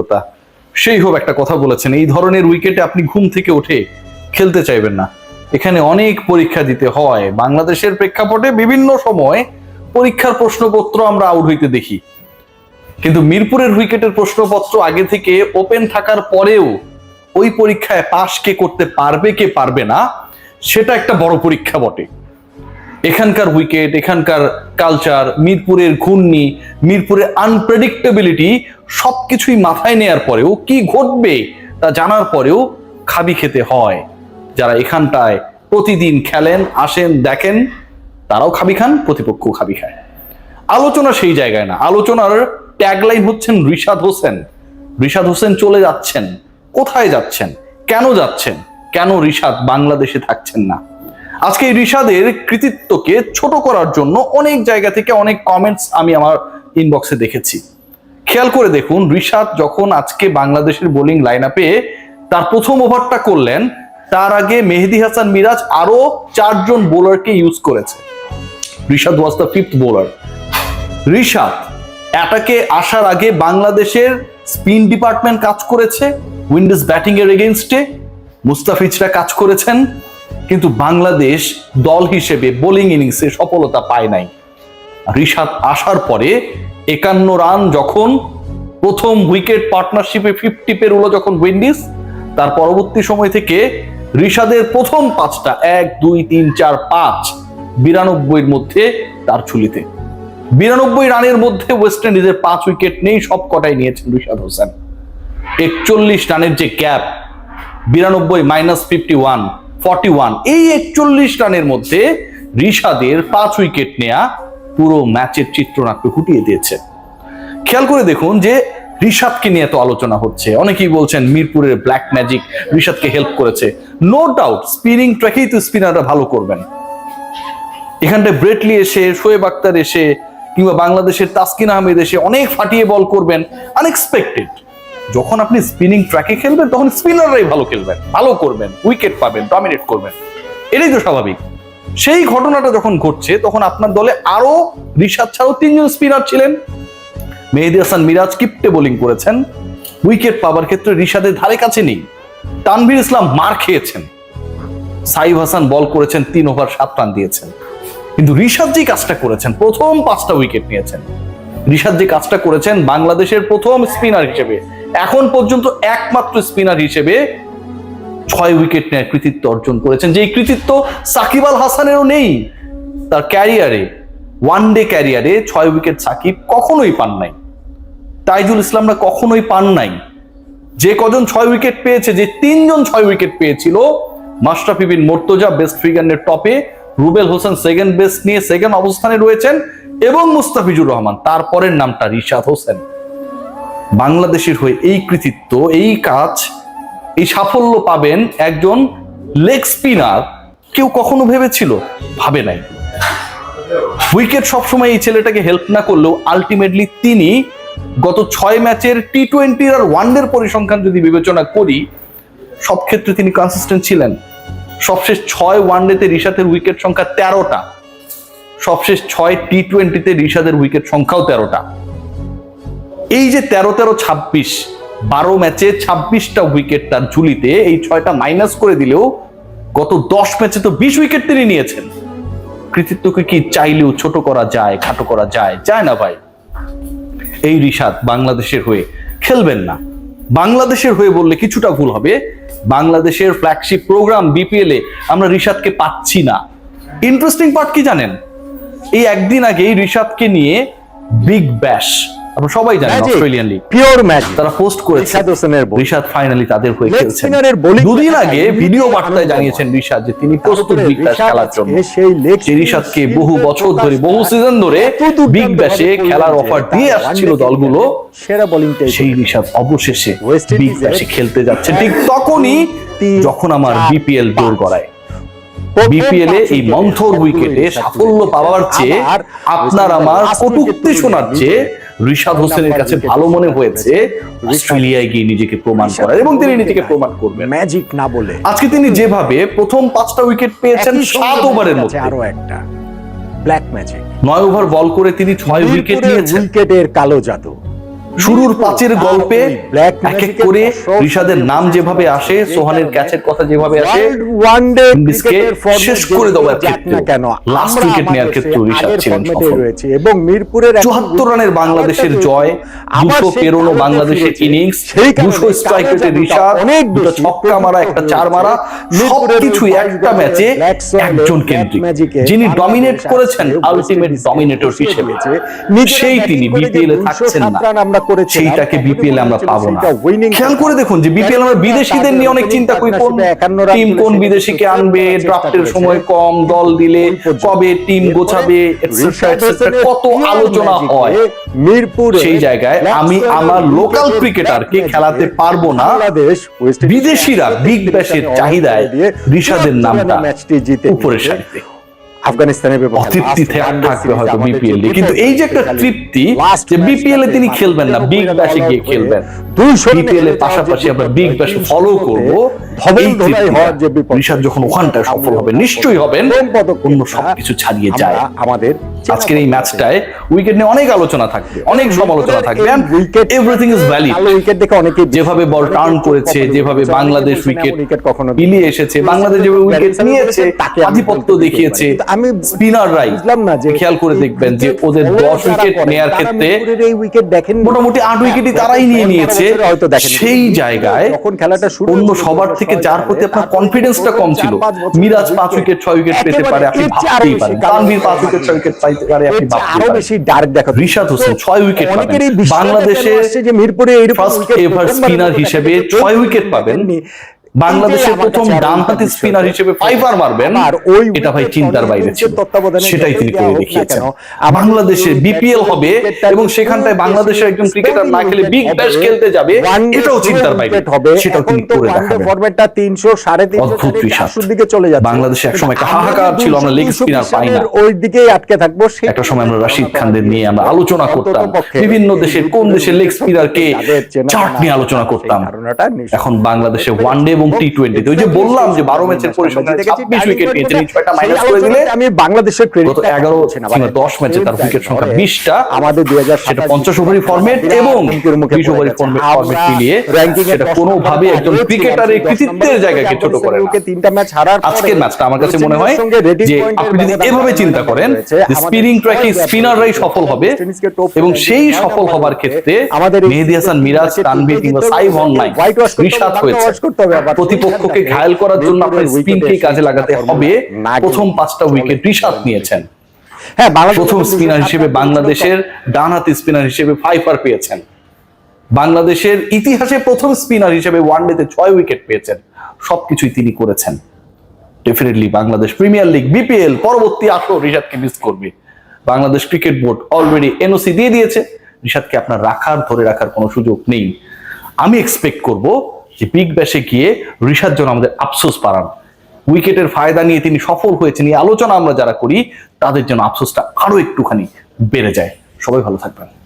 কথা সেই হোক একটা কথা বলেছেন, এই ধরনের উইকেটে আপনি ঘুম থেকে উঠে খেলতে চাইবেন না। এখানে অনেক পরীক্ষা দিতে হয়। বাংলাদেশের প্রেক্ষাপটে বিভিন্ন সময় পরীক্ষার প্রশ্নপত্র আমরা আউট হইতে দেখি। কিন্তু মিরপুরের উইকেটের প্রশ্নপত্র আগে থেকে ওপেন থাকার পরেও ওই পরীক্ষায় পাশ কে করতে পারবে কে পারবে না, সেটা একটা বড় পরীক্ষা বটে। এখানকার উইকেট এখানকার কালচার মিরপুরের ঘূর্ণি, মিরপুরের আনপ্রেডিক্টেবিলিটি সবকিছুই মাথায় নেয়ার পরেও কি ঘটবে তা জানার পরেও খাবি খেতে হয়। যারা এখানটায় প্রতিদিন খেলেন, আসেন, দেখেন, তারাও খাবি খান প্রতিপক্ষ খাবি খায়। আলোচনা সেই জায়গায় না। আলোচনার ট্যাগলাইন হচ্ছেন রিশাদ হোসেন। রিশাদ হোসেন চলে যাচ্ছেন। কোথায় যাচ্ছেন? কেন যাচ্ছেন? কেন রিশাদ বাংলাদেশে থাকছেন না? আজকে এই রিশাদের কৃতিত্বকে ছোট করার জন্য অনেক জায়গা থেকে অনেক কমেন্টস আমি আমার ইনবক্সে দেখেছি। খেয়াল করে দেখুন, রিশাদ যখন আজকে বাংলাদেশের বোলিং লাইন আপে তার প্রথম ওভারটা করলেন, তার আগে মেহেদি হাসান মিরাজ আরও চারজন বোলারকে ইউজ করেছে। Rishad was the fifth bowler Rishad অ্যাটাকে আসার আগে বাংলাদেশের স্পিন ডিপার্টমেন্ট কাজ করেছে উইন্ডোজ ব্যাটিং এর এগেনস্টে মুস্তাফিজরা কাজ করেছেন। কিন্তু বাংলাদেশ দল হিসেবে বোলিং ইনিংসে সফলতা পায় নাই। রিশাদ আসার পরে একান্ন রান যখন প্রথম উইকেট পার্টনারশিপে ফিফটি পেরুলো যখন উইন্ডিজ তার পরবর্তী সময় থেকে রিশাদের প্রথম পাঁচটা এক, দুই, তিন, চার, পাঁচ বিরানব্বইয়ের মধ্যে তার ঝুলিতে। বিরানব্বই রানের মধ্যে ওয়েস্ট ইন্ডিজের পাঁচ উইকেট নেই সব কটাই নিয়েছেন রিশাদ হোসেন। একচল্লিশ রানের যে গ্যাপ বিরানব্বই minus fifty one forty one এই একচল্লিশ রানের মধ্যে রিশাদের পাঁচ উইকেট নেয়া পুরো ম্যাচের চিত্রনাট্য ফুটিয়ে দিয়েছে। খেয়াল করে দেখুন যে রিশাদকে নিয়ে তো আলোচনা হচ্ছে। অনেকেই বলছেন মিরপুরের ব্ল্যাক ম্যাজিক রিশাদকে হেল্প করেছে। নো ডাউট স্পিনিং ট্র্যাকেই তো স্পিনাররা ভালো করবেন। এখানটায় ব্রেটলি এসে, শোয়েব আক্তার এসে, কিংবা বাংলাদেশের তাসকিন আহমেদ এসে অনেক ফাটিয়ে বল করবেন আনএক্সপেক্টেড যখন আপনি স্পিনিং ট্র্যাকে খেলবেন, তখন স্পিনাররাই ভালো খেলবেন, ভালো করবেন উইকেট পাবেন ডমিনেট করবেন। এটাই তো স্বাভাবিক। সেই ঘটনাটা যখন ঘটছে, তখন আপনার দলে আরও রিশাদ ছাড়াও তিনজন স্পিনার ছিলেন। মেহেদি হাসান মিরাজ কিপ্টে বোলিং করেছেন। উইকেট পাবার ক্ষেত্রে রিশাদের ধারে কাছে নেই। তানভীর ইসলাম মার খেয়েছেন। সাইফ হাসান বল করেছেন, তিন ওভার সাত রান দিয়েছেন। কিন্তু রিশাদ যে কাজটা করেছেন, প্রথম পাঁচটা উইকেট নিয়েছেন। রিশাদ যে কাজটা করেছেন, বাংলাদেশের প্রথম স্পিনার হিসেবে এখন পর্যন্ত একমাত্র স্পিনার হিসেবে ছয় উইকেট নেয় কৃতিত্ব অর্জন করেছেন। যে কৃতিত্ব সাকিব আল হাসানেরও নেই, তার ক্যারিয়ারে ওয়ান ডে ক্যারিয়ারে ছয় উইকেট সাকিব কখনোই পান নাই। তাইজুল ইসলামরা কখনোই পান নাই। যে কজন ছয় উইকেট পেয়েছে, যে তিনজন ছয় উইকেট পেয়েছিল, মাশরাফি বিন মোর্তজা বেস্ট ফিগারের টপে রুবেল হোসেন সেকেন্ড বেস্ট নিয়ে সেকেন্ড অবস্থানে রয়েছেন, এবং মুস্তাফিজুর রহমান, তারপরের নামটা রিশাদ হোসেন। বাংলাদেশের হয়ে এই কৃতিত্ব, এই কাজ, এই সাফল্য পাবেন একজন লেগ স্পিনার কেউ কখনো ভেবেছিল? ভাবে নাই। উইকেট সবসময় এই ছেলেটাকে হেল্প না করলেও আলটিমেটলি তিনি গত ছয় ম্যাচের টি টোয়েন্টির আর ওয়ানডের পরিসংখ্যান যদি বিবেচনা করি, সব ক্ষেত্রে তিনি কনসিস্টেন্ট ছিলেন। সবশেষ ছয় ওয়ানডেতে রিশাদের উইকেট সংখ্যা তেরোটা। সবশেষ ছয় টি টোয়েন্টিতে রিশাদের উইকেট সংখ্যাও তেরোটা। এই যে তেরো তেরো ছাব্বিশ, বারো ম্যাচে ছাব্বিশটা উইকেট তার ঝুলিতে, এই ছয়টা মাইনাস করে দিলেও গত দশ ম্যাচে তো বিশ উইকেট তিনি নিয়েছেন। কৃতিত্বকে কি চাইলেও ছোট করা যায়, খাটো করা যায়? যায় না ভাই। এই রিশাদ বাংলাদেশের হয়ে খেলবেন না। বাংলাদেশের হয়ে বললে কিছুটা ভুল হবে। বাংলাদেশের ফ্ল্যাগশিপ প্রোগ্রাম বিপিএল এ আমরা রিশাদকে পাচ্ছি না। ইন্টারেস্টিং পার্ট কি জানেন? এই একদিন আগেই রিশাদকে নিয়ে বিগ ব্যাশ আমরা সবাই জানেন অস্ট্রেলিয়ান লিগ পিওর ম্যাজিক তারা পোস্ট করেছে। রিশাদ হোসেনের bowling। রিশাদ ফাইনালি তাদের হয়ে খেলছেন। দুদিন আগে ভিডিও বার্তায় জানিয়েছেন রিশাদ যে তিনি প্রস্তুত বিগ ব্যাশ খেলার জন্য। সেই যে রিশাদকে বহু বছর ধরে বহু সিজন ধরে বিগ ব্যাশে খেলার অফার দিয়ে আসছিল দলগুলো। সেরা বোলিংটাই সেই রিশাদ অবশেষে বিগ ব্যাশে খেলতে যাচ্ছে। ঠিক তখনই যখন আমার বিপিএল। গড়ায়। প্রথম বিপিএল এ এই মন্থর উইকেটে সাফল্য পাওয়ার চেয়ে আপনার আমার কটুক্তি শোনার চেয়ে ঋষাদ হোসেনের কাছে ভালো মনে হয়েছে অস্ট্রেলিয়ায় গিয়ে নিজেকে প্রমাণ করার এবং তিনি নিজেকে প্রমাণ করবেন। ম্যাজিক না বলে। আজকে তিনি যেভাবে প্রথম পাঁচটা উইকেট পেয়েছেন সাত ওভারের মধ্যে। আরও একটা ব্ল্যাক ম্যাজিক। নয় ওভার বল করে তিনি ছয় উইকেট নিয়েছেন। উইকেটের কালো জাদু। শুরুর পাঁচের গল্পে এক এক করে ঋষাদের নাম যেভাবে আসে সোহানের ক্যাচের কথা যেভাবে আসে ওয়ানডে ইংলিশকে শেষ করে দেওয়ার ক্ষেত্রে কেন লাস্ট উইকেট নেওয়ার ক্ষেত্রে ঋষাদ ছিলেন রয়েছে এবং মিরপুরের চুয়াত্তর রানের বাংলাদেশের জয় দুশো পেরোনো বাংলাদেশের ইনিংস দুশো স্ট্রাইক রেটে ঋষাদ অনেক দুটো ছক্কা মারা একটা চার মারা ওই একটা ম্যাচে একজন কেন্দ্রিক যিনি ডমিনেট করেছেন আলটিমেট ডমিনেটর হিসেবে। সেই তিনি বিপিএল এ থাকছেন না। করেছিলাম, সেইটাকে বিপিএল আমরা পাবো না। খেয়াল করে দেখুন যে বিপিএল আমরা বিদেশিদের নিয়ে অনেক চিন্তা করি কোন partnership-এ 51 রান টিম কোন বিদেশিকে আনবে ড্রাফটের সময় কম দল দিলে কবে টিম গোছাবে কত আলোচনা হয়। মিরপুর সেই জায়গায় আমি আমার লোকাল ক্রিকেটারকে খেলাতে পারব না। বিদেশিরা বিগ ব্যাশের চাহিদায় ঋষাদের নামটা রানে ম্যাচটি আফগানিস্তানের বিপিএল কিন্তু এই যে একটা তৃপ্তি যে বিপিএল এ তিনি খেলবেন না বিগ ব্যাশে গিয়ে খেলবেন। দুইশো বিপিএল এর পাশাপাশি আমরা বিগ ব্যাশ ফলো করব। হওয়ার যে বিপক্ষে যখন ওখানটায় সফল হবে নিশ্চয়ই হবেন অন্য সবকিছু ছাড়িয়ে যায়। আমাদের আজকের এই ম্যাচটায় উইকেট নিয়ে অনেক আলোচনা থাকবে অনেক সমালোচনা থাকবে wicket everything is valid wicket দেখে অনেকে যেভাবে বল টার্ন করেছে যেভাবে বাংলাদেশ উইকেট উইকেট কখনো মিলিয়ে এসেছে বাংলাদেশ যেভাবে উইকেট নিয়েছে তাকে আধিপত্য দেখিয়েছে। আমি স্পিনাররাই বুঝলাম না যে খেয়াল করে দেখবেন যে ওদের দশ উইকেট নেয়ার ক্ষেত্রে এই উইকেট দেখেন মোটামুটি আট উইকেটই তারাই নিয়ে নিয়েছে হয়তো দেখেন সেই জায়গায় যখন খেলাটা শুরু অন্য সবার থেকে ছয় যার প্রতি আপনার কনফিডেন্স কনফিডেন্সটা কম ছিল। মিরাজ পাঁচ উইকেট ছয় উইকেট পেতে পারে আপনি ভাবতেই পারেন। তানভীর পাঁচ উইকেট ছয় উইকেট পাইতে পারে আপনি ভাবতেই আরও বেশি ডার্ক দেখা রিশাদ হোসেন ছয় উইকেট পাবেন। বাংলাদেশে যে মিরপুরে এরকম ফার্স্ট এভার স্পিনার হিসেবে ছয় উইকেট পাবেন। বাংলাদেশের প্রথম কাছে আরও ডানহাতি স্পিনার হিসেবে ফাইবার মারবেন আর ওই এটা ভাই চিন্তার বাইরে ছিল। সেটাই তিনি করে দেখিয়েছেন। আমাদের বাংলাদেশে বিপিএল হবে এবং সেখানটায় বাংলাদেশের একজন ক্রিকেটার না খেলে বিগ ব্যাশ খেলতে যাবে এটাও চিন্তার বাইরে। হবে। সেটাও তিনি করে দেখাবেন। ফরম্যাটটা তিনশো সাড়ে তিনশো অদ্ভুত সাড়ে দিকে চলে যাচ্ছে। বাংলাদেশে একসময় একটা হাহাকার ছিল, আমরা 200 spinner পাই না। ওই দিকেই আটকে থাকব একটা সময় আমরা রাশিদ খানদের নিয়ে আমরা আলোচনা করতাম। বিভিন্ন দেশের কোন দেশের লেগ স্পিনার কে চার্ট নিয়ে আলোচনা করতাম। এখন বাংলাদেশে ওয়ান ডে এবং টি টোয়েন্টিতে ওই যে বললাম যে বারো ম্যাচের পরিসংখ্যানে ছাব্বিশ উইকেট নিয়েছেন এই ছয়টা মাইনাস করে দিলে আমি বাংলাদেশের ক্রেডিট এগারো দশ ম্যাচে তার উইকেট সংখ্যা বিশটা আমাদের দুই হাজার সেটা পঞ্চাশ ওভারি ফরম্যাট এবং বিশ ওভারি ফরম্যাট মিলিয়ে সেটা কোনোভাবে একজন ক্রিকেটারের কৃতিত্বের জায়গাকে ছোট করে তিনটা ম্যাচ হারার আজকের ম্যাচটা আমার কাছে মনে হয় যে আপনি যদি এভাবে চিন্তা করেন স্পিনিং ট্র্যাকে স্পিনাররাই সফল হবে এবং সেই সফল হবার ক্ষেত্রে আমাদের মেহেদি হাসান মিরাজ তানভীর কিংবা সাইভ অনলাইন রিশাদ হয়েছে প্রতিপক্ষকে ঘায়াল করার জন্য আপনার স্পিনকে কাজে লাগাতে হবে। প্রথম পাঁচটা উইকেট রিশাদ নিয়েছেন। হ্যাঁ প্রথম স্পিনার হিসেবে বাংলাদেশের ডানহাতি স্পিনার হিসেবে ফাইফার পেয়েছেন। বাংলাদেশের ইতিহাসে প্রথম স্পিনার হিসেবে ওয়ানডেতে ছয় উইকেট পেয়েছেন। সবকিছুই তিনি করেছেন। Definitely Bangladesh premier league BPL পরবর্তী আসর রিশাদকে মিস করবে। Bangladesh cricket board already NOC দিয়ে দিয়েছে। রিশাদকে আপনার রাখার ধরে রাখার কোনো সুযোগ নেই। আমি এক্সপেক্ট করব যে বিগ ব্যাশে গিয়ে ঋষার জন্য আমাদের আফসোস পারান। উইকেটের ফায়দা নিয়ে তিনি সফল হয়েছেন, এই আলোচনা আমরা যারা করি, তাদের জন্য আফসোসটা আরও একটুখানি বেড়ে যায়। সবাই ভালো থাকবেন।